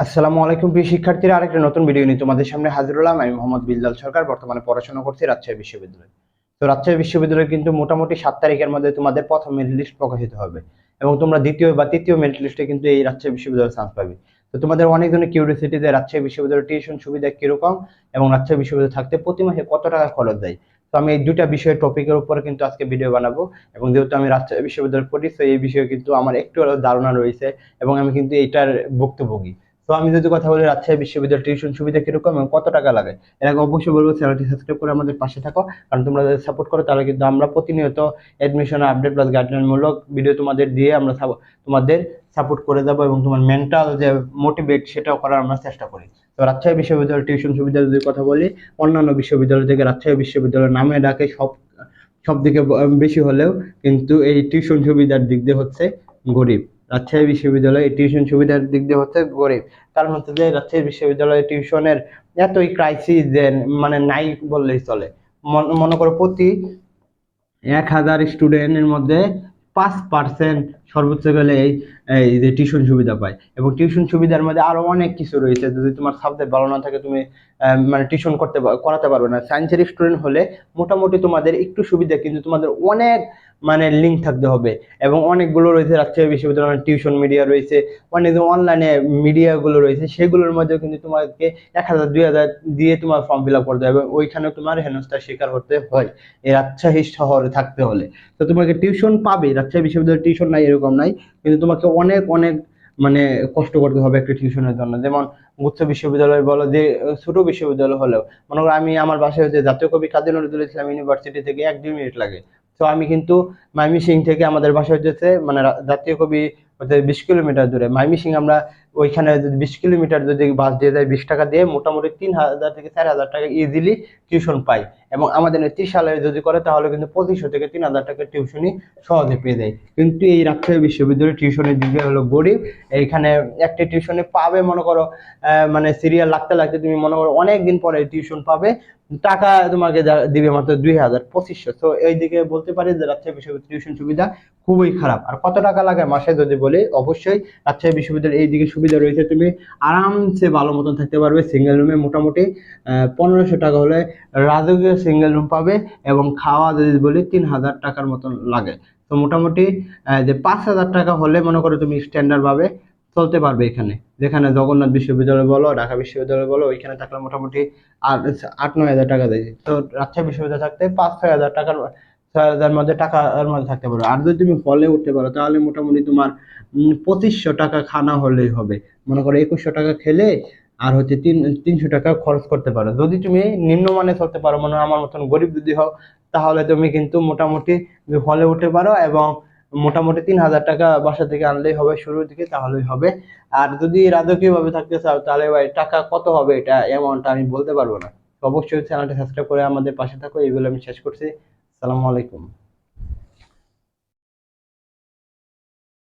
আসসালামু আলাইকুম, প্রিয় শিক্ষার্থীরা। আরেকটা নতুন ভিডিও নিয়ে তোমাদের সামনে হাজির হলাম। আমি মোহাম্মদ বিল্লাল সরকার, বর্তমানে পড়াশোনা করছি রাজশাহী বিশ্ববিদ্যালয়ে। তো রাজশাহী বিশ্ববিদ্যালয়ে কিন্তু মোটামুটি সাত তারিখের মধ্যে তোমাদের প্রথম মেরিট লিস্ট প্রকাশিত হবে এবং তোমরা দ্বিতীয় বা তৃতীয় মেরিট লিস্টে কিন্তু এই রাজশাহী বিশ্ববিদ্যালয়ে চান্স পাবে। তো তোমাদের অনেক ধরনের কিউরিয়াসিটি যে রাজশাহী বিশ্ববিদ্যালয়ের টিউশন সুবিধা কীরকম এবং রাজশাহী বিশ্ববিদ্যালয়ে থাকতে প্রতি মাসে কত টাকা খরচ দেয়? তো আমি এই দুটা বিষয়ের টপিকের উপর কিন্তু আজকে ভিডিও বানাবো এবং যেহেতু আমি রাজশাহী বিশ্ববিদ্যালয়ে পড়ি, তো এই বিষয়ে কিন্তু আমার একটু ধারণা রয়েছে এবং আমি কিন্তু এইটার ভুক্তভোগী। তো আমি যদি কথা বলি রাজশাহী বিশ্ববিদ্যালয় টিউশন সুবিধা কীরকম এবং কত টাকা লাগে, এর আগে অবশ্যই বলব চ্যানেলটি সাবস্ক্রাইব করে আমাদের পাশে থাকো। কারণ তোমরা যদি সাপোর্ট করো, তাহলে কিন্তু আমরা প্রতিনিয়ত অ্যাডমিশন আপডেট প্লাস গাইডলাইন মূলক ভিডিও তোমাদের দিয়ে আমরা তোমাদের সাপোর্ট করে যাব এবং তোমার মেন্টাল যে মোটিভেট সেটাও করার আমরা চেষ্টা করি। তো রাজশাহী বিশ্ববিদ্যালয় টিউশন সুবিধা যদি কথা বলি, অন্যান্য বিশ্ববিদ্যালয় থেকে রাজশাহী বিশ্ববিদ্যালয়ের নামে ডাকে সব সব দিকে বেশি হলেও কিন্তু এই টিউশন সুবিধার দিক দিয়ে হচ্ছে গরিব। রাজশাহী বিশ্ববিদ্যালয় টিউশন সুবিধার দিক দিয়ে হচ্ছে গরিব। কারণ হচ্ছে যে রাজশাহী বিশ্ববিদ্যালয়ে টিউশনের এতই ক্রাইসিস যে মানে নাই বললেই চলে। মন- করো প্রতি এক হাজার স্টুডেন্টের মধ্যে পাঁচ পার্সেন্ট সর্বোচ্চ গেলে এই এই যে টিউশন সুবিধা পায়। এবং টিউশন সুবিধার মধ্যে আরও অনেক কিছু রয়েছে। যদি তোমার সাবজেক্ট ভালো না থাকে তুমি মানে টিউশন করতে, করাতে পারবে না। সায়েন্সের স্টুডেন্ট হলে মোটামুটি তোমাদের একটু সুবিধা, কিন্তু তোমাদের অনেক মানে লিঙ্ক থাকতে হবে। এবং অনেকগুলো রয়েছে রাজশাহী বিশ্ববিদ্যালয়ের টিউশন মিডিয়া রয়েছে অনেক অনলাইনে মিডিয়াগুলো রয়েছে, সেগুলোর মধ্যেও কিন্তু তোমাকে এক হাজার, দুই হাজার দিয়ে তোমার ফর্ম ফিল আপ করতে হবে। ওইখানেও তোমার হেনস্থার শিকার হতে হয়, এই রাজশাহী শহরে থাকতে হলে। তো তোমাকে টিউশন পাবে, রাজশাহী বিশ্ববিদ্যালয়ের টিউশন নাই, এরকম নাই। কিন্তু তোমাকে অনেক অনেক মানে কষ্ট করতে হবে একটা টিউশনের জন্য। যেমন গুচ্ছ বিশ্ববিদ্যালয় বলো, যে ছোট বিশ্ববিদ্যালয় হলেও, মনে করো আমি আমার বাসায় হচ্ছে জাতীয় কবি কাজী নজরুল ইসলাম ইউনিভার্সিটি থেকে এক, দুই মিনিট লাগে। তো আমি কিন্তু মাইমি সিং থেকে আমাদের বাসা হচ্ছে মানে জাতীয় কবি বিশ কিলোমিটার দূরে। মাইমি সিং আমরা ওইখানে যদি বিশ কিলোমিটার যদি বাস দিয়ে যায় বিশ টাকা দিয়ে মোটামুটি তিন হাজার থেকে চার হাজার টাকা ইজিলি টিউশন পাই এবং আমাদের সালে যদি করে, তাহলে কিন্তু পঁচিশশো থেকে তিন হাজার টাকা টিউশনই সহজে পেয়ে যায়। কিন্তু এই রাজশাহী বিশ্ববিদ্যালয়ের টিউশনের দিকে হলো গরিব। এইখানে একটা টিউশনে পাবে, মনে করো মানে সিরিয়াল লাগতে লাগতে তুমি মনে করো অনেক দিন পরে টিউশন পাবে। টাকা তোমাকে দিবে মাত্র দুই হাজার পঁচিশশো। তো এই দিকে বলতে পারি যে রাজশাহী বিশ্ববিদ্যালয় টিউশন সুবিধা খুবই খারাপ। আর কত টাকা লাগে মাসে যদি বলি, অবশ্যই রাজশাহী বিশ্ববিদ্যালয়ের এই দিকে সুবিধা রয়েছে, তুমি আরামসে ভালো মতন থাকতে পারবে সিঙ্গেল রুমে মোটামুটি পনেরোশো টাকা হলে রাজকীয় সিঙ্গেল রুম পাবে এবং খাওয়া যদি বলি তিন হাজার টাকার মতন লাগে। তো মোটামুটি যে পাঁচ হাজার টাকা হলে মনে করো তুমি স্ট্যান্ডার্ড ভাবে চলতে পারবে এখানে। যেখানে জগন্নাথ বিশ্ববিদ্যালয় বলো, ঢাকা বিশ্ববিদ্যালয় বলো, ওইখানে থাকলে মোটামুটি আট, নয় হাজার টাকা দেয়। তো রাজশাহী বিশ্ববিদ্যালয় থাকতে পাঁচ, ছয় হাজার টাকার হাজার মধ্যে টাকার মধ্যে থাকতে পারো। আর যদি তুমি হলে উঠতে পারো, তাহলে মোটামুটি তোমার পঁচিশশো টাকা খানা হলেই হবে। মনে করো একুশশো টাকা খেলে আর হচ্ছে তিন, তিনশো টাকা খরচ করতে পারো। যদি তুমি নিম্নমানে চলতে পারো, মনে আমার মতন গরিব যদি হও, তাহলে তুমি কিন্তু মোটামুটি হলে উঠতে পারো এবং মোটামুটি তিন হাজার টাকা বাসা থেকে আনলেই হবে, শুরুর দিকে তাহলেই হবে। আর যদি রাজকীয় ভাবে থাকতে চাও, তাহলে ভাই টাকা কত হবে এটা অ্যামাউন্টটা আমি বলতে পারব না। অবশ্যই চ্যানেলটা সাবস্ক্রাইব করে আমাদের পাশে থাকো। এইগুলো আমি শেষ করছি। আসসালামু আলাইকুম।